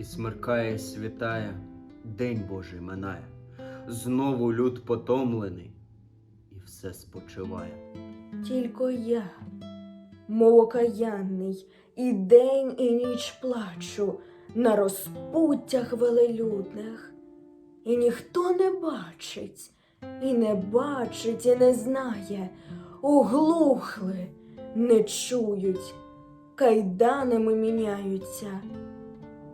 І смеркає, світає, день Божий минає. Знову люд потомлений, і все спочиває. Тільки я, мов окаянний, і день, і ніч плачу на розпуттях велелюдних. І ніхто не бачить, і не бачить, і не знає, оглухли, не чують, кайданами міняються,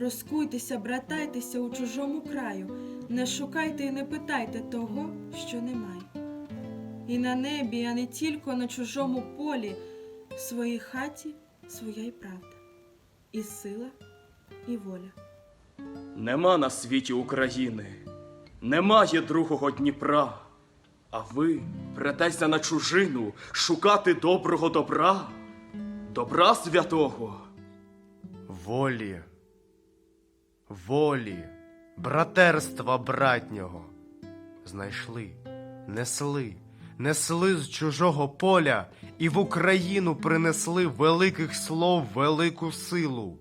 Розкуйтеся, братайтеся у чужому краю, не шукайте і не питайте того, що немає. І на небі, а не тільки на чужому полі, в своїй хаті своя й правда, і сила, і воля. Нема на світі України, немає другого Дніпра. А ви претеся на чужину шукати доброго добра, добра святого. волі, волі, братерства братнього. Знайшли, несли, несли з чужого поля і в Україну принесли великих слов велику силу,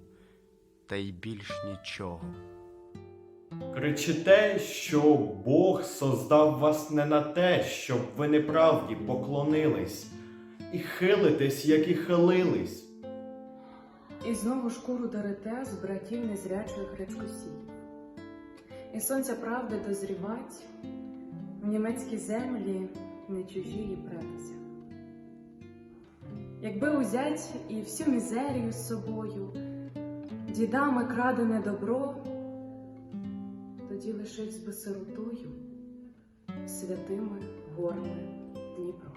та й більш нічого. Кричите, що Бог создав вас не на те, щоб ви неправді поклонились, і хилитесь, як і хилились. І знову шкуру дарите з братів незрячих гречкосіїв. І сонця правди дозрівать, в німецькі землі не чужі претися. Якби узять і всю мізерію з собою, дідами крадене добро, тоді лишився би сиротою святими горами Дніпро.